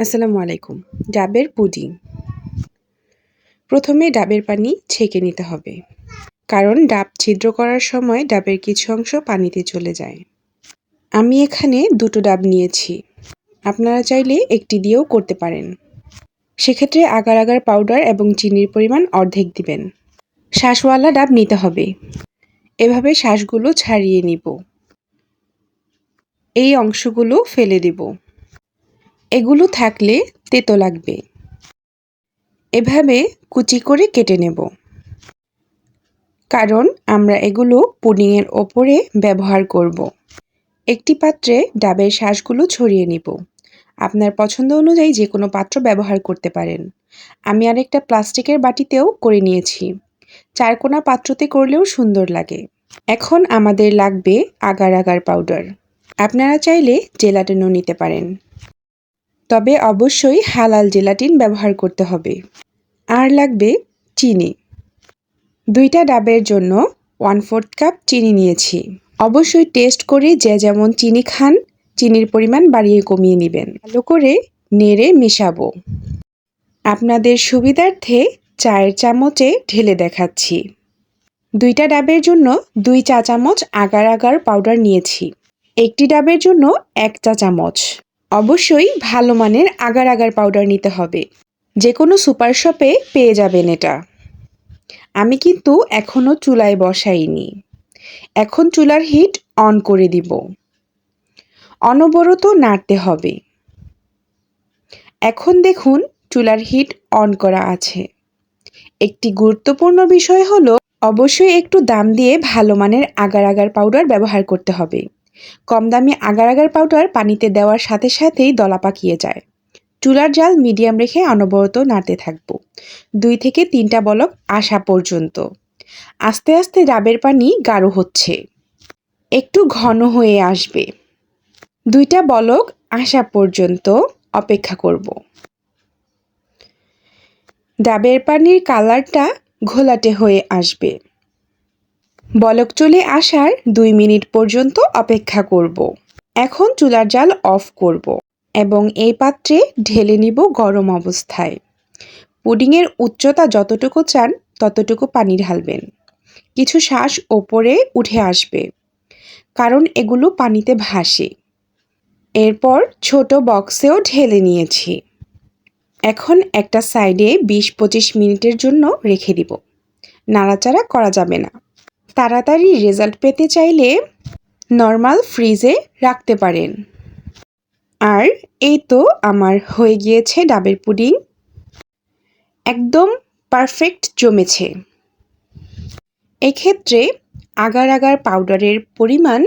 আসসালামু আলাইকুম। ডাবের পুডিং। প্রথমে ডাবের পানি ছেঁকে নিতে হবে। কারণ ডাব ছিদ্র করার সময় ডাবের কিছু অংশ পানিতে চলে যায়। আমি এখানে দুটো ডাব নিয়েছি। আপনারা চাইলে একটি দিয়েও করতে পারেন। সেক্ষেত্রে আগার আগার পাউডার এবং চিনির পরিমাণ অর্ধেক দিবেন। শ্বাসওয়ালা ডাব নিতে হবে। এভাবে শ্বাসগুলো ছাড়িয়ে নিব। এই অংশগুলো ফেলে দেব। এগুলো থাকলে তেতো লাগবে। এভাবে কুচি করে কেটে নেব। কারণ আমরা এগুলো পুডিংয়ের ওপরে ব্যবহার করব। একটি পাত্রে ডাবের শ্বাসগুলো ছড়িয়ে নিব। আপনার পছন্দ অনুযায়ী যে কোনো পাত্র ব্যবহার করতে পারেন। আমি আরেকটা প্লাস্টিকের বাটিতেও করে নিয়েছি। চারকোনা পাত্রতে করলেও সুন্দর লাগে। এখন আমাদের লাগবে আগার আগার পাউডার। আপনারা চাইলে জেলাটিনও নিতে পারেন। তবে অবশ্যই হালাল জেলাটিন ব্যবহার করতে হবে। আর লাগবে চিনি। দুইটা ডাবের জন্য ওয়ান ফোর্থ কাপ চিনি নিয়েছি। অবশ্যই টেস্ট করে যে যেমন চিনি খান, চিনির পরিমাণ বাড়িয়ে কমিয়ে নেবেন। ভালো করে নেড়ে মেশাবো। আপনাদের সুবিধার্থে চায়ের চামচে ঢেলে দেখাচ্ছি। দুইটা ডাবের জন্য দুই চা চামচ আগার আগার পাউডার নিয়েছি। একটি ডাবের জন্য এক চা চামচ অবশ্যই ভালো মানের আগার আগার পাউডার নিতে হবে। যে কোনো সুপার শপে পেয়ে যাবেন এটা। আমি কিন্তু এখনও চুলায় বসাইনি। এখন চুলার হিট অন করে দিব। অনবরত নাড়তে হবে। এখন দেখুন চুলার হিট অন করা আছে। একটি গুরুত্বপূর্ণ বিষয় হলো, অবশ্যই একটু দাম দিয়ে ভালো মানের আগার আগার পাউডার ব্যবহার করতে হবে। কম দামি আগার আগার পাউডার পানিতে দেওয়ার সাথে সাথেই দলা পাকিয়ে যায়। চুলার জাল মিডিয়াম রেখে অনবরত নাড়তে থাকব। দুই থেকে তিনটা বলক আসা পর্যন্ত। আস্তে আস্তে ডাবের পানি গাঢ় হচ্ছে। একটু ঘন হয়ে আসবে। দুইটা বলক আসা পর্যন্ত অপেক্ষা করব। ডাবের পানির কালারটা ঘোলাটে হয়ে আসবে। বলক চলে আসার দুই মিনিট পর্যন্ত অপেক্ষা করব। এখন চুলার জাল অফ করব এবং এই পাত্রে ঢেলে নিব গরম অবস্থায়। পুডিংয়ের উচ্চতা যতটুকু চান ততটুকু পানি ঢালবেন। কিছু শ্বাস ওপরে উঠে আসবে, কারণ এগুলো পানিতে ভাসে। এরপর ছোট বক্সেও ঢেলে নিয়েছি। এখন একটা সাইডে বিশ পঁচিশ মিনিটের জন্য রেখে দিব। নাড়াচাড়া করা যাবে না। তাড়াতাড়ি রেজাল্ট পেতে চাইলে নর্মাল ফ্রিজে রাখতে পারেন। আর এই তো আমার হয়ে গিয়েছে ডাবের পুডিং। একদম পারফেক্ট জমেছে। এক্ষেত্রে আগার আগার পাউডারের পরিমাণ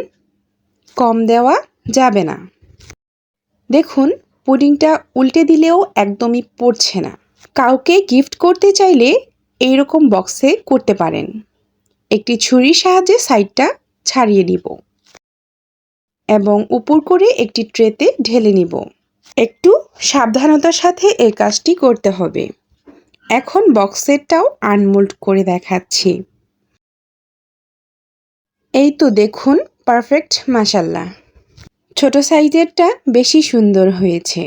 কম দেওয়া যাবে না। দেখুন, পুডিংটা উল্টে দিলেও একদমই পড়ছে না। কাউকে গিফট করতে চাইলে এইরকম বক্সে করতে পারেন। একটি ছুরির সাহায্যে সাইডটা ছাড়িয়ে নিব এবং উপর করে একটি ট্রেতে ঢেলে নিব। একটু সাবধানতার সাথে এই কাজটি করতে হবে। এখন বক্সেরটাও আনমোল্ড করে দেখাচ্ছি। এই তো দেখুন পারফেক্ট মাসাল্লাহ ছোট সাইজেরটা বেশি সুন্দর হয়েছে।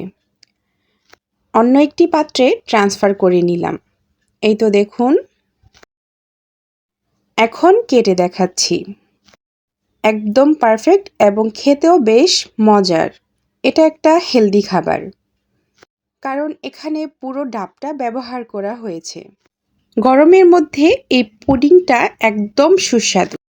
অন্য একটি পাত্রে ট্রান্সফার করে নিলাম। এই তো দেখুন এখন কেটে দেখাচ্ছি। একদম পারফেক্ট এবং খেতেও বেশ মজার। এটা একটা হেলদি খাবার। কারণ এখানে পুরো ডাবটা ব্যবহার করা হয়েছে। গরমের মধ্যে এই পুডিংটা একদম সুস্বাদু।